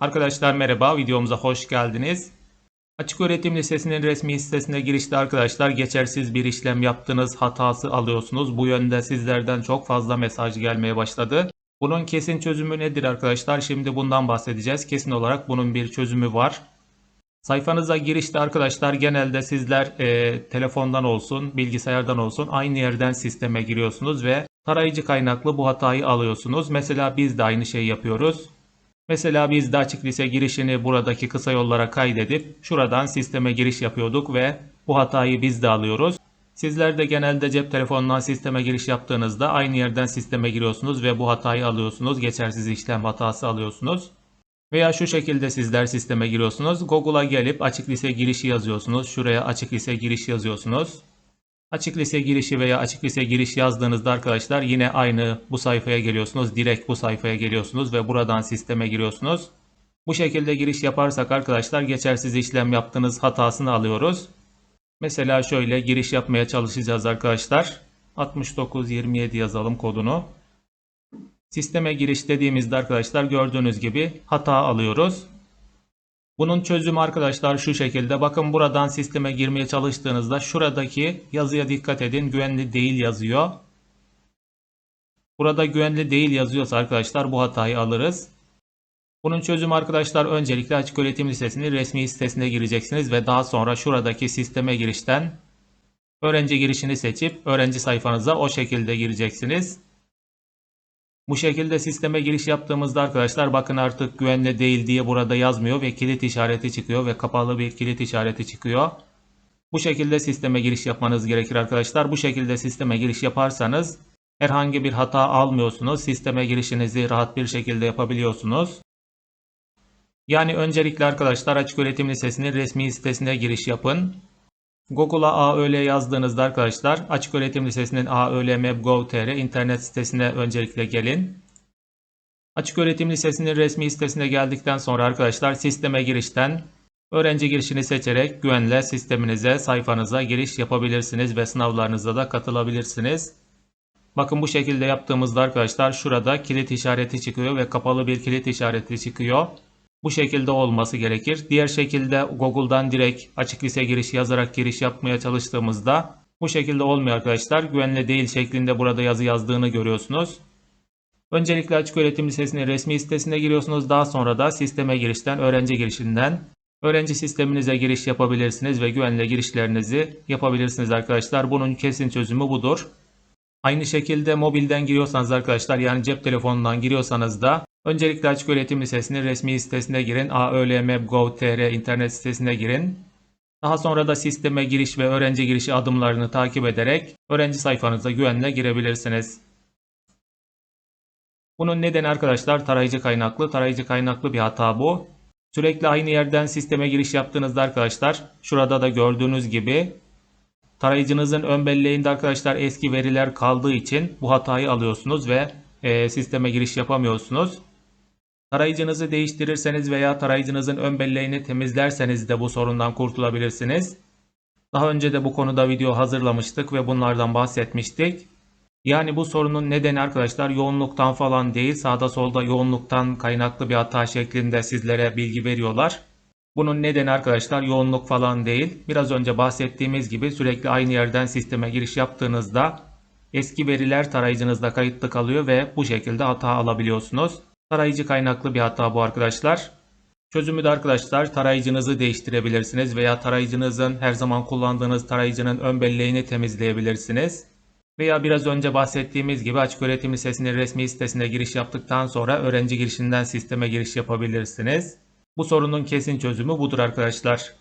Arkadaşlar merhaba, videomuza hoş geldiniz. Açık Öğretim Lisesi'nin resmi sitesine girişte arkadaşlar geçersiz bir işlem yaptınız hatası alıyorsunuz. Bu yönde sizlerden çok fazla mesaj gelmeye başladı. Bunun kesin çözümü nedir arkadaşlar? Şimdi bundan bahsedeceğiz. Kesin olarak bunun bir çözümü var. Sayfanıza girişte arkadaşlar genelde sizler e, telefondan olsun, bilgisayardan olsun aynı yerden sisteme giriyorsunuz ve tarayıcı kaynaklı bu hatayı alıyorsunuz. Mesela biz de aynı şeyi yapıyoruz. Mesela biz de açık lise girişini buradaki kısa yollara kaydedip şuradan sisteme giriş yapıyorduk ve bu hatayı biz de alıyoruz. Sizler de genelde cep telefonundan sisteme giriş yaptığınızda aynı yerden sisteme giriyorsunuz ve bu hatayı alıyorsunuz. Geçersiz işlem hatası alıyorsunuz. Veya şu şekilde sizler sisteme giriyorsunuz. Google'a gelip açık lise girişi yazıyorsunuz. Şuraya açık lise giriş yazıyorsunuz. Açık lise girişi veya açık lise giriş yazdığınızda arkadaşlar yine aynı bu sayfaya geliyorsunuz. Direkt bu sayfaya geliyorsunuz ve buradan sisteme giriyorsunuz. Bu şekilde giriş yaparsak arkadaşlar geçersiz işlem yaptığınız hatasını alıyoruz. Mesela şöyle giriş yapmaya çalışacağız arkadaşlar. 6927 yazalım kodunu. Sisteme giriş dediğimizde arkadaşlar gördüğünüz gibi hata alıyoruz. Bunun çözümü arkadaşlar şu şekilde. Bakın buradan sisteme girmeye çalıştığınızda şuradaki yazıya dikkat edin. Güvenli değil yazıyor. Burada güvenli değil yazıyorsa arkadaşlar bu hatayı alırız. Bunun çözümü arkadaşlar öncelikle Açık Öğretim Lisesi'nin resmi sitesine gireceksiniz ve daha sonra şuradaki sisteme girişten öğrenci girişini seçip öğrenci sayfanıza o şekilde gireceksiniz. Bu şekilde sisteme giriş yaptığımızda arkadaşlar bakın artık güvenli değil diye burada yazmıyor ve kilit işareti çıkıyor ve kapalı bir kilit işareti çıkıyor. Bu şekilde sisteme giriş yapmanız gerekir arkadaşlar. Bu şekilde sisteme giriş yaparsanız herhangi bir hata almıyorsunuz. Sisteme girişinizi rahat bir şekilde yapabiliyorsunuz. Yani öncelikle arkadaşlar Açık Öğretim Lisesi'nin resmi sitesine giriş yapın. Google'a AÖL yazdığınızda arkadaşlar Açık Öğretim Lisesi'nin AÖL.Map.gov.tr internet sitesine öncelikle gelin. Açık Öğretim Lisesi'nin resmi sitesine geldikten sonra arkadaşlar sisteme girişten öğrenci girişini seçerek güvenle sisteminize, sayfanıza giriş yapabilirsiniz ve sınavlarınıza da katılabilirsiniz. Bakın bu şekilde yaptığımızda arkadaşlar şurada kilit işareti çıkıyor ve kapalı bir kilit işareti çıkıyor. Bu şekilde olması gerekir. Diğer şekilde Google'dan direkt açık lise giriş yazarak giriş yapmaya çalıştığımızda bu şekilde olmuyor arkadaşlar. Güvenli değil şeklinde burada yazı yazdığını görüyorsunuz. Öncelikle Açık Öğretim Lisesi'nin resmi sitesine giriyorsunuz. Daha sonra da sisteme girişten, öğrenci girişinden öğrenci sisteminize giriş yapabilirsiniz ve güvenli girişlerinizi yapabilirsiniz arkadaşlar. Bunun kesin çözümü budur. Aynı şekilde mobilden giriyorsanız arkadaşlar yani cep telefonundan giriyorsanız da öncelikle Açık Öğretim Lisesi'nin resmi sitesine girin. AÖL.Map.gov.tr internet sitesine girin. Daha sonra da sisteme giriş ve öğrenci girişi adımlarını takip ederek öğrenci sayfanıza güvenle girebilirsiniz. Bunun nedeni arkadaşlar tarayıcı kaynaklı. Tarayıcı kaynaklı bir hata bu. Sürekli aynı yerden sisteme giriş yaptığınızda arkadaşlar şurada da gördüğünüz gibi tarayıcınızın ön belleğinde arkadaşlar eski veriler kaldığı için bu hatayı alıyorsunuz ve e, sisteme giriş yapamıyorsunuz. Tarayıcınızı değiştirirseniz veya tarayıcınızın ön belleğini temizlerseniz de bu sorundan kurtulabilirsiniz. Daha önce de bu konuda video hazırlamıştık ve bunlardan bahsetmiştik. Yani bu sorunun nedeni arkadaşlar yoğunluktan falan değil sağda solda yoğunluktan kaynaklı bir hata şeklinde sizlere bilgi veriyorlar. Bunun nedeni arkadaşlar yoğunluk falan değil. Biraz önce bahsettiğimiz gibi sürekli aynı yerden sisteme giriş yaptığınızda eski veriler tarayıcınızda kayıtlı kalıyor ve bu şekilde hata alabiliyorsunuz. Tarayıcı kaynaklı bir hata bu arkadaşlar. Çözümü de arkadaşlar tarayıcınızı değiştirebilirsiniz veya tarayıcınızın her zaman kullandığınız tarayıcının ön belleğini temizleyebilirsiniz. Veya biraz önce bahsettiğimiz gibi Açık Öğretim Lisesi'nin resmi sitesine giriş yaptıktan sonra öğrenci girişinden sisteme giriş yapabilirsiniz. Bu sorunun kesin çözümü budur arkadaşlar.